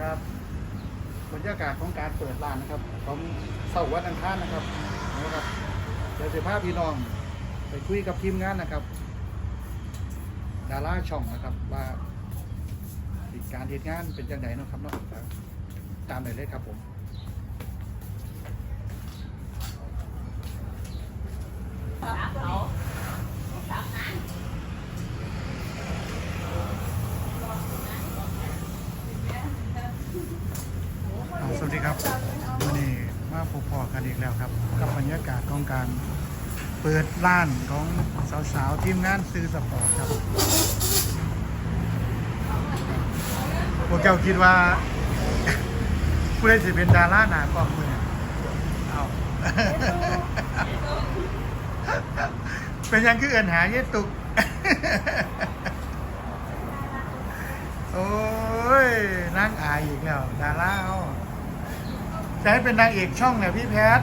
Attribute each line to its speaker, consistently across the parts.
Speaker 1: ครับบรรยากาศของการเปิดร้านนะครับของเสาร์วันอังคารนะครับนะครับเดี๋ยวจะพาพี่น้องไปคุยกับทีมงานนะครับ ดาราช่องนะครับว่าการเหตุงานเป็นยังไงนะครับเนาะตามเลยเลยครับผม อ่าสวัสดีครับวันนี้ มาพบพอกันอีกแล้วครับ กับบรรยากาศของการเปิดร้านของสาวๆทีมงานซื้อสปอร์ตครับพวกเจ้าคิดว่า ผู้ใดสิเป็นดาราหนากล้องมือเนี่ยเอาเป็นยังคือเอินหาเยตุก โอ้ยนางอายอีกแล้ว ดาราเอา จะให้เป็นนางเอกช่องเนี่ยพี่แพท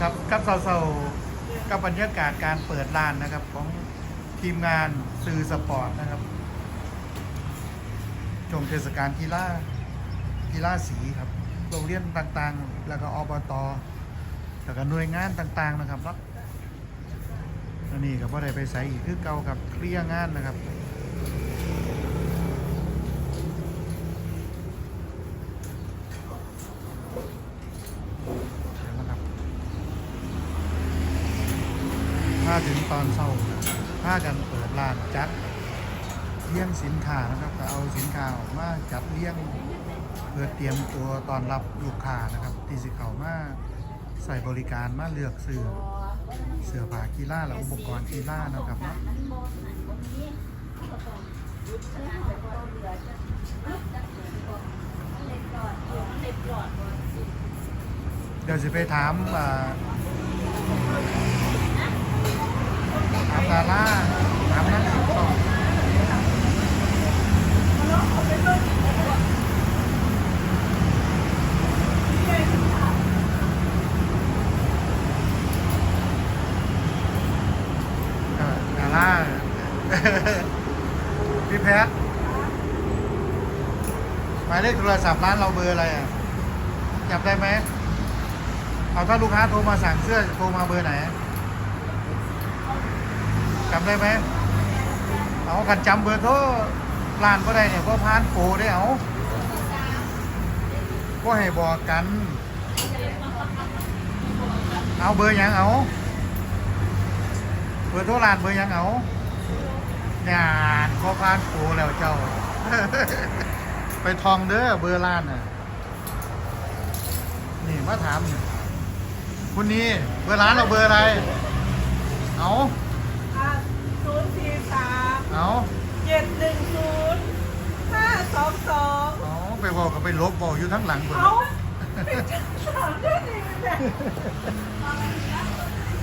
Speaker 1: ครับกับเซาๆกับบรรยากาศการเปิดร้านนะครับ ของทีมงานสื่อสปอร์ตนะครับ ชมเทศกาลกีฬากีฬาสีครับโรงเรียนต่างๆ แล้วก็อบตแล้วก็หน่วยงานต่างๆนะครับเนาะอันนี้ก็บ่ได้ไปใส่อีกคือเก่ากับเคลียร์งานนะครับ เดี๋ยวนะครับ ถ้าถึงตอนเช้าถ้ากันเปิดร้านจัดเลี้ยงสินค้านะครับก็เอาสินค้าออกมาจัดเลี้ยงเพื่อเตรียมตัวตอนรับลูกค้านะครับที่สิเขามาใส่บริการมาเลือกซื้อเสื้อผ้ากีฬาและอุปกรณ์กีฬานะครับเนาะเดี๋ยวจะไปถาม อ่าถามดาราถานักศึกษาเออดาราพี่แพทหมายเลขโทรศัพท์ร้านเราเบอร์อะไรอะจำได้ไหมเอาถ้าลูกค้าโทรมาสั่งเสื้อโทรมาเบอร์ไหน จำได้ไหมเอากันจำเบอร์โทรร้านก็ได้เนี่ยเพราะพานโปรได้เอาก็ให้บอกกัน เอาเบอร์ยังเอาเบอร์โทรร้านเบอร์ยังเอางานพอพานโปรแล้วเจ้า ไปทองเด้อเบอร์ร้านน่ะนี่มาถาม คุณนี่เบอร์ร้านเราเบอร์อะไร เอา
Speaker 2: ศูนย์สี่สาม
Speaker 1: เอา
Speaker 2: เจ็ดหนึ่งศูนย์ห้าสองสอง
Speaker 1: เอา ไปบอกกับไปลบบอกอยู่ทั้งหลังเบอร์
Speaker 2: เขาเป็นเจ้าสาวได้ดีเลย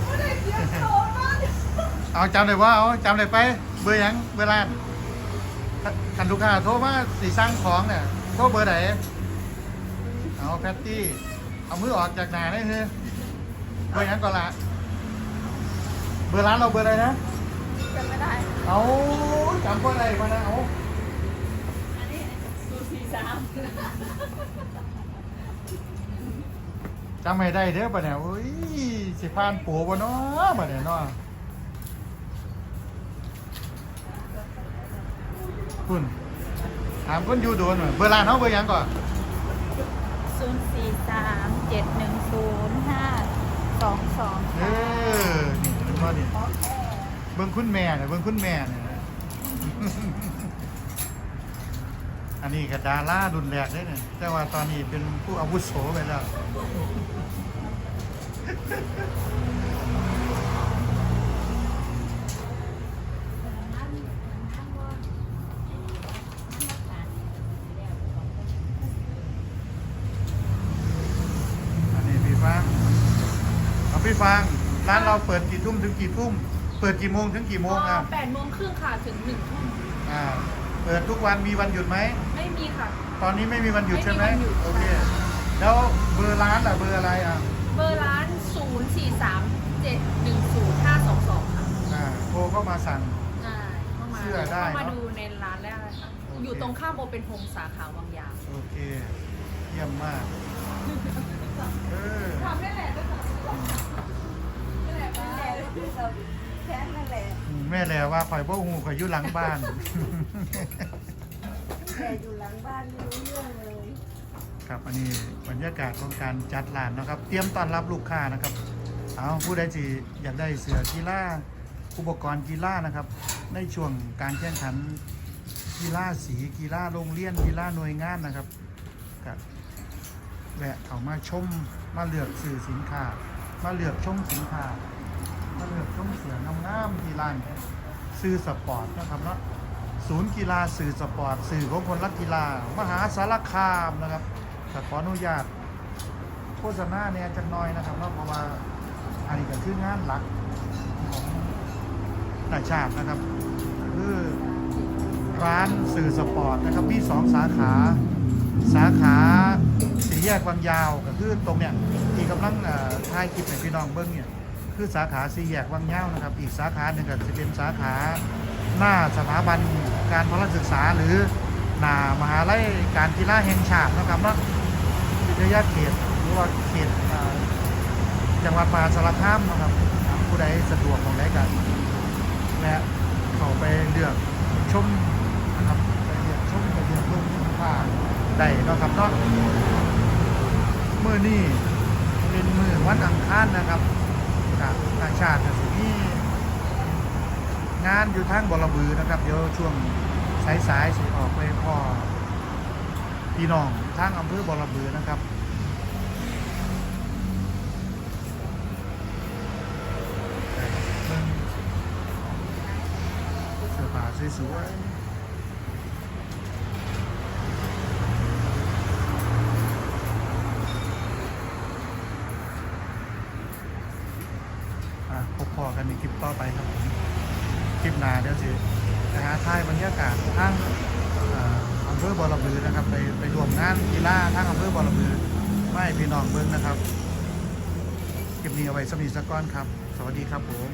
Speaker 2: ไม่ได้เสียโตมาก
Speaker 1: เอาจำได้ว่าเอาจำได้ไป เบอร์หยังเบอร์ร้านคันลูกค้าโทรมาสีสร้างของเนี่ยโทรเบอร์ไหนเอาแพตตี้ เอามือออกจากหนาได้เฮ้ยเบอร์หยังก่อนละเบอร์ร้านเราเบอร์อะไรนะ
Speaker 2: จำไม่ได้
Speaker 1: เอาจำเบอร์อะไรมานะเอา
Speaker 2: อันนี้ศูนย์ สี่สาม
Speaker 1: จำไม่ได้เด้อปะเนี่ยอุ้ยสิพานปูปะเนาะปะเนี่ยเนาะคุณถามคนอยู่โดนหน่อยเบอร์ร้านเขาเบอร์หยังก่อน
Speaker 3: ศูนย์สี่สามเจ็ดหนึ่งศูนย์ห้าสองสอง
Speaker 1: เออนี่เห็นบ่นี่เบิ่งคุณแม่เนี่ยเบิ่งคุณแม่เนี่ย อันนี้ก็ดารารุ่นแรกเลยเนี่ยแต่ว่าตอนนี้เป็นผู้อาวุโสไปแล้ว อันนี้พี่ฟังเอาพี่ฟังร้านเราเปิดกี่ทุ่มถึงกี่ทุ่ม เปิดกี่โมงถึงกี่โมงอะ
Speaker 3: แปดโมงครึ่งค่ะถึงหนึ่งทุ่ม
Speaker 1: อ่า เปิดทุกวันมีวันหยุดไหม
Speaker 3: ไม่มีค่ะ
Speaker 1: ตอนนี้ไม่มีวันหยุดใช่ไหม
Speaker 3: ไม่มีวันหยุด
Speaker 1: โอเค แล้วเบอร์ร้านล่ะเบอร์อะไรอะ
Speaker 3: เบอร์ร้านศูนย์สี่สามเจ็ดหนึ่งศูนย์ห้าสองสองค่ะ
Speaker 1: อ่าโทรเข้ามาสั่ง
Speaker 3: อ่าเข้ามา
Speaker 1: สื้อได้
Speaker 2: เข้ามา
Speaker 1: เนาะ
Speaker 2: ดูในร้านได้เลยค่ะ
Speaker 1: โอเค
Speaker 2: อยู่ตรงข้ามโอเป็นโฮมสาขาวังยาง
Speaker 1: โอเค เยี่ยมมากเออ
Speaker 2: ทำได้แหละก็ทำได้แหละแค่นั่นแหละ
Speaker 1: แม่แหละว่าข่อยบ่หูข่อยอยู่หลังบ้าน
Speaker 2: แต่อยู่หลังบ้านไม่รู้เรื่องเลย
Speaker 1: ครับอันนี้บรรยากาศของการจัดร้านนะครับ เตรียมต้อนรับลูกค้านะครับ เอาผู้ใดที่อยากได้เสือกีฬาอุปกรณ์กีฬานะครับ ในช่วงการแข่งขันกีฬาสีกีฬาโรงเรียนกีฬาหน่วยงานนะครับก็แวะเขามาชมมาเลือกสื่อสินค้า มาเลือกชมสินค้า มาเลือกชมเสืองามๆที่ร้านซื้อสปอร์ตนะครับเนาะ ศูนย์กีฬาสื่อสปอร์ตสื่อของคนรักกีฬา มหาสารคามนะครับก็ขออนุญาตโฆษณาเนี่ยจักน้อยนะครับเนาพราะว่าอันนี้ก็คืองานหลักของต่างชาตินะครับ คือร้านสื่อสปอร์ตนะครับมีสองสาขาสาขาสีแยกบางยาวก็คือตรงเนี้ยที่กำลังถ่ายคลิปให้พี่น้องเบิ้งเนี่ยคือสาขาสีแยกบางยาวนะครับ อีกสาขาหนึ่งก็จะเป็นสาขา หน้าสถาบันการพลศึกษาหรือหน้ามหาลัยการกีฬาแห่งชาตินะครับเนาะวิทยาเขตหรือว่าเขตจังหวัดมหาสารคามนะครับผู้ใดสะดวกของใดกันและเขาไปเลือกชมนะครับไปเลือกชมไปเลือกลงที่ผ้าได้นะครับเนาะมือนี้เป็นมือวันอังคารนะครับจากต่าชาติ งานอยู่ทางบอระบือนะครับ เดี๋ยวช่วงสายๆสิออกไปพ่อพี่น้องทางอำเภอบอระบือนะครับเบิ่งเสื้อผ้าสวยๆอะพบพอกันในคลิปต่อไปครับ ผมคลิปหน้าเดี๋ยวสินะฮะท่ายบรรยากาศทางอ่าอำเภอบอระบือนะครับ ไปไปรวมงานกีฬาทางอำเภอบอระบือไม่พี่น้องเบิ้งนะครับ เก็บนี้เอาไว้สมีสกก้อนครับ สวัสดีครับผม